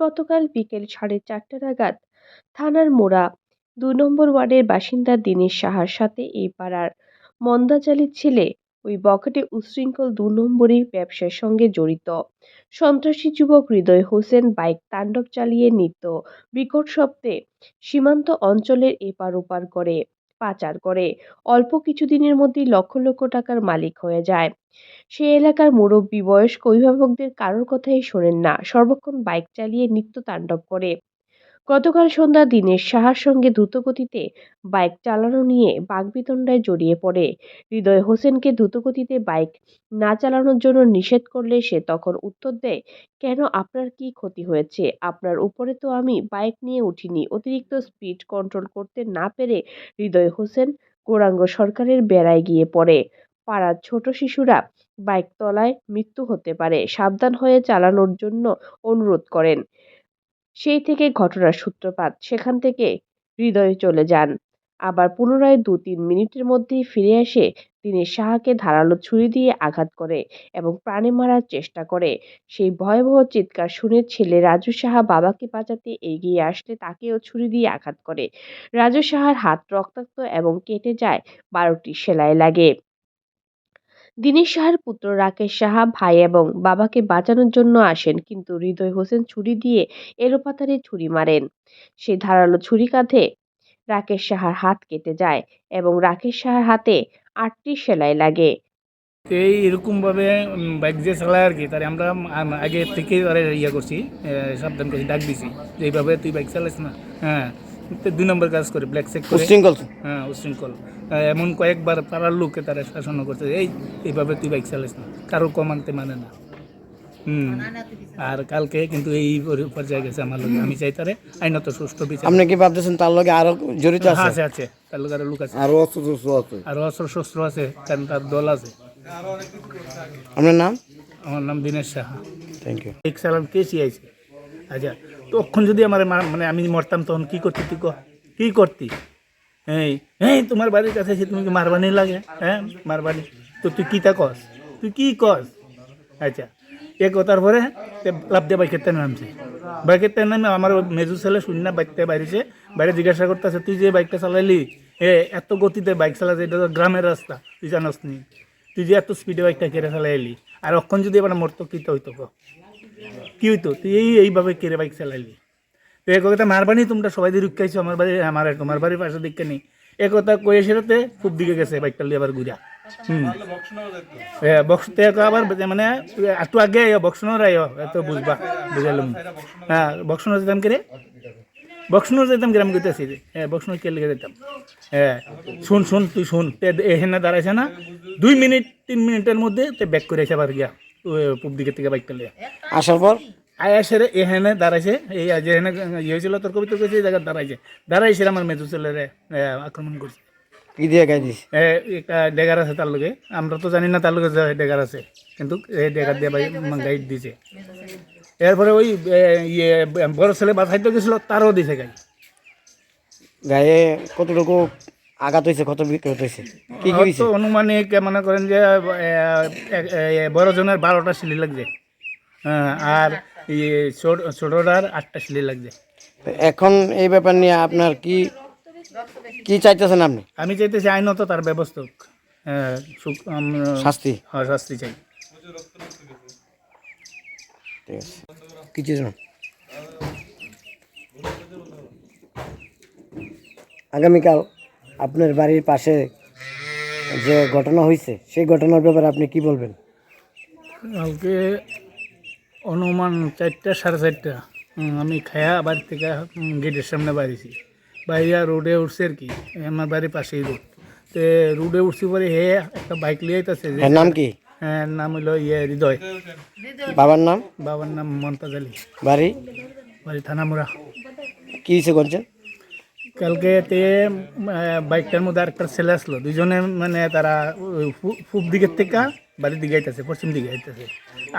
গতকাল বিকেল সাড়ে চারটা নাগাদ থানার মোড়া দুই নম্বর ওয়ার্ডের বাসিন্দা দীনেশ সাহার সাথে এই পাড়ার মন্দাচালির ছেলে ওই বকেটে উচ্ছৃঙ্খল দু নম্বরী ব্যবসার সঙ্গে জড়িত। সন্ত্রাসী যুবক হৃদয় হোসেন বাইক তাণ্ডব চালিয়ে নিত্য বিকট শব্দে সীমান্ত অঞ্চলের এপার ওপার করে। পাচার করে। অল্প কিছুদিনের মধ্যেই লক্ষ লক্ষ টাকার মালিক হয়ে যায়। সে এলাকার মুরব্বী বয়স্ক অভিভাবকদের কারোর কথাই শোনেন না। সর্বক্ষণ বাইক চালিয়ে নিত্য তাণ্ডব করে। গতকাল সন্ধ্যা দিনের সাহার সঙ্গে দ্রুতগতিতে বাইক চালানো নিয়ে বাগবিতণ্ডায় জড়িয়ে পড়ে। হৃদয় হোসেনকে দ্রুতগতিতে বাইক না চালানোর জন্য নিষেধ করলে সে তখন উত্তর দেয়, কেন আপনার কি ক্ষতি হয়েছে? আপনার উপরে তো আমি বাইক নিয়ে উঠিনি। অতিরিক্ত স্পিড কন্ট্রোল করতে না পেরে হৃদয় হোসেন গৌরাঙ্গ সরকারের বেড়ায় গিয়ে পড়ে। পাড়ার ছোট শিশুরা বাইক তলায় মৃত্যু হতে পারে। সাবধান হয়ে চালানোর জন্য অনুরোধ করেন। সেই থেকে ঘটনার সূত্রপাত। সেখান থেকে হৃদয়ে চলে যান। আবার পুনরায় দু তিন মিনিটের মধ্যেই ফিরে এসে তিনি সাহাকে ধারালো ছুরি দিয়ে আঘাত করে এবং প্রাণে মারার চেষ্টা করে। সেই ভয়াবহ চিৎকার শুনে ছেলে রাজু সাহা বাবাকে বাঁচাতে এগিয়ে আসলে তাকেও ছুরি দিয়ে আঘাত করে। রাজু সাহার হাত রক্তাক্ত এবং কেটে যায় বারোটি সেলাই লাগে। দিনেশ সাহার পুত্র রাকেশ সাহা ভাই এবং বাবাকে বাঁচানোর জন্য আসেন, কিন্তু হৃদয় হোসেন ছুরি দিয়ে এলোপাতাড়ি ছুরি মারেন। সে ধারালো ছুরি কাঁধে রাকেশ সাহার হাত কেটে যায় এবং রাকেশ সাহার হাতে আটটি সেলাই লাগে। এই এরকমভাবে বাইক যে চালায় আর কি, তার আমরা আগে থেকে ইয়ে করছি সাবধান করছি, ডাক দিছি এইভাবে তুই বাইক চালাস না হ্যাঁ। দুই নম্বর কাজ করে ব্ল্যাক চেক করে। উশৃঙ্খল হ্যাঁ উশৃঙ্খল এমন কয়েকবার পাড়ার লোকে তারা শাসন করছে এই এইভাবে তুই বাইক চালাস না কারও কমানতে মানে না। হুম আর কালকে কিন্তু এই পরি- পর্যায়ে গেছে আমার লোক। আমি চাই তারে আইনত সুষ্ঠু বিচার। আপনি কি ভাবতেছেন তার লগে আরও জড়িত হ্যাঁ, আছে? আছে আছে তার লোক আরও লোক আছে। আরও অস্ত্র শস্ত্র আছে। আরও অস্ত্র শস্ত্র আছে কারণ তার দল আছে। আপনার নাম? আমার নাম দিনেশ সাহা। থ্যাংক ইউ এক সালাম কে শিয়াইছে? আচ্ছা তখন যদি আমার মানে আমি মরতাম তখন কি করতি তুই কি করতি? এই এই, তোমার বাড়ির কাছে এসে তুমি মারবানি লাগে? হ্যাঁ মারবানি। তো তুই কীটা কস? তুই কি কস? আচ্ছা এ কথার পরে তে লাভ দিয়ে বাইকের তেন নামছে। বাইকের তেন নামে আমার মেজু ছেলে শূন্য বাইকতে বাইরেছে, বাইরে জিজ্ঞাসা করতেছে, তুই যে বাইকটা চালাইলি এ, এত গতিতে বাইক চালাতে এটা তো গ্রামের রাস্তা, তুই জানাস নি তুই যে এত স্পিডে বাইকটা কেড়ে চালাইলি। আর অক্ষণ যদি এবার মরতো, কী তো হইতো? কি হইতো? তুই এই এইভাবে কেড়ে বাইক চালাইলি। তো এ কথা মারবানি তোমরা সবাই দিয়ে রুখাইছো আমার বাড়ি আমার তোমার বাড়ির পাশে দিকে নেই। এ কথা কয়ে সেটাতে খুব দিকে গেছে বাইকটা লিয়ে আবার ঘুরা মানে আগে হ্যাঁ শুন শুন, তুই শুন। না। দুই মিনিট, তিন মিনিটের মধ্যে তে ব্যাক করে এসে আবার গিয়া। পূব দিকের থেকে বাইকটা লিয়া আসার পর? আয়াসের এখানে দাঁড়াইছে। এই যে এখানে ইয়ে হয়েছিল তোর কবিতা করেছে এই জায়গায় দাঁড়াইছে। দাঁড়াইছে আমার মেজু ছেলেরে আক্রমণ করছে। কি দিয়ে গাই দিস এ, একটা ডেগার আছে তার লগে। আমরা তো জানি না তার লগে ডেগার আছে। কিন্তু এই ডেগার দিয়ে গাইড দিছে। এরপরে ওই ইয়ে বড় ছেলে বাসাইতে গেছিল তারও দিছে গাই। গায়ে কতটুকু আঘাত হয়েছে কত বিক্রত হয়েছে কি কি হয়েছে অনুমানিক মনে করেন যে বড় জনের বারোটা সিলি লাগছে। হ্যাঁ, আর ছোট ছোটটার আটটা সিলি লাগছে। এখন এই ব্যাপার নিয়ে আপনার কি কি চাইতেছেন আপনি? আমি চাইতেছি আইনত তার ব্যবস্থা হ্যাঁ, শাস্তি। হ্যাঁ, শাস্তি চাই। ঠিক আছে। আগামীকাল আপনার বাড়ির পাশে যে ঘটনা হয়েছে সেই ঘটনার ব্যাপারে আপনি কি বলবেন? কালকে অনুমান চারটা সাড়ে চারটা আমি খায়া বাড়ি থেকে গেটের সামনে বাড়িছি। বাইরে রোডে উঠছে আর কি আমার বাড়ির পাশেই রোড। তে রোডে উঠছি পরে হে একটা বাইক লিয়ে আইতাছে নাম কি? হ্যাঁ নাম হইল ইয়ে হৃদয়। বাবার নাম? বাবার নাম মমতাজ আলী। বাড়ি? বাড়ি থানামুড়া। কি হিসেবে করছেন কালকে তে বাইকটার মধ্যে আরেকটা ছেলে আসলো। দুজনে মানে তারা পূব দিকের থেকে বাড়ির দিকে আইতেছে, পশ্চিম দিকে আইতেছে।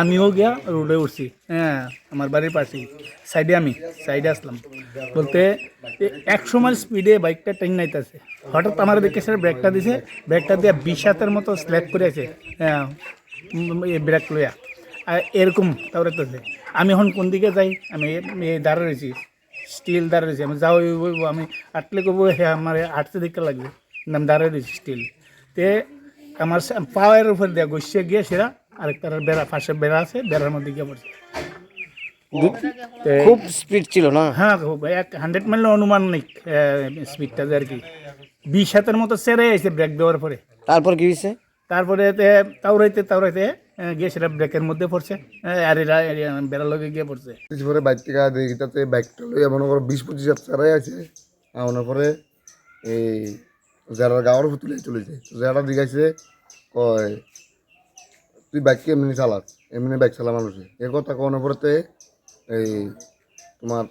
আমিও গিয়া রোডে উঠছি হ্যাঁ আমার বাড়ির পাশেই। সাইডে আমি, সাইডে আসলাম। বলতে একশো মাইল স্পিডে বাইকটা টেন নাইতেছে হঠাৎ আমার দেখে স্যার ব্রেকটা দিছে ব্রেকটা দিয়ে বিশ হাতের মতো স্ল্যাপ করে আছে হ্যাঁ ব্রেক লইয়া। এরকম তারপরে তো আমি এখন কোন দিকে যাই? আমি এ দাঁড়া রয়েছি। স্টিল দাঁড়া রয়েছি আমি যাও ওই- ওই- আমি আটলে করব হ্যাঁ আমার আটতে দিকে লাগবে কিন্তু আমি দাঁড়া রয়েছি স্টিল তে আমার সা- পায়ের উপর দিয়ে গসিয়ে গিয়ে সেরা আরেকটার বেড়া পাশে বেড়া আছে বেড়ার মধ্যে গিয়ে পড়ছে তে- খুব স্পিড ছিল না হ্যাঁ খুব এক হান্ড্রেড মাইল অনুমানিক স্পিডটা যে আর কি বিশ হাতের মতো সেরে এসে ব্রেক দেওয়ার পরে তারপর কি হয়েছে তারপরে তে তাওরাইতে তাওরাইতে আহ, গিয়ে সেটা ব্রেকের মধ্যে পড়ছে। আর এরা বেড়ার লগে গিয়ে পড়ছে। পরে বাইক থেকে দেখি তাতে বাইকটা লইয়া মনে করো বিশ পঁচিশ হাজার চারাই আছে। আমার পরে এই যারা গাঁৱৰ ফুতুলে চলে যায়। যারা দিঘাইছে কয়, তুই বাইক এমনি চালাস, এমনি বাইক চালা মানুষে। এ কথা কোন পরেতে এই তোমার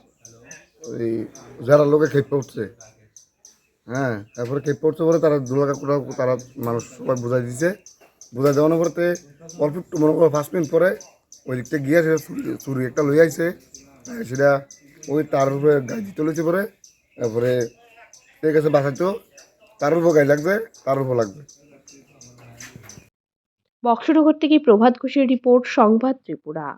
ওই যারা লোকে খেপে উঠছে। হ্যাঁ তারপরে খেপে উঠছে পরে তারা দু লাখ কোটা তারা মানুষ সবাই বুঝাই দিছে। বুঝাই দেওয়ানোর পরেতে অল্প একটু মনে করো ফার্স্ট মিনিট পরে ওই দিকটা গিয়ে সেটা চুরি- একটা লই আইছে। সেটা ওই তার উপরে গাড়ি চলেছে পরে। তারপরে ঠিক আছে বাসাইতো তার উপর গাড়ি লাগবে, তার উপর লাগবে। বক্সনগর থেকে প্রভাত ঘোষের রিপোর্ট, সংবাদ ত্রিপুরা।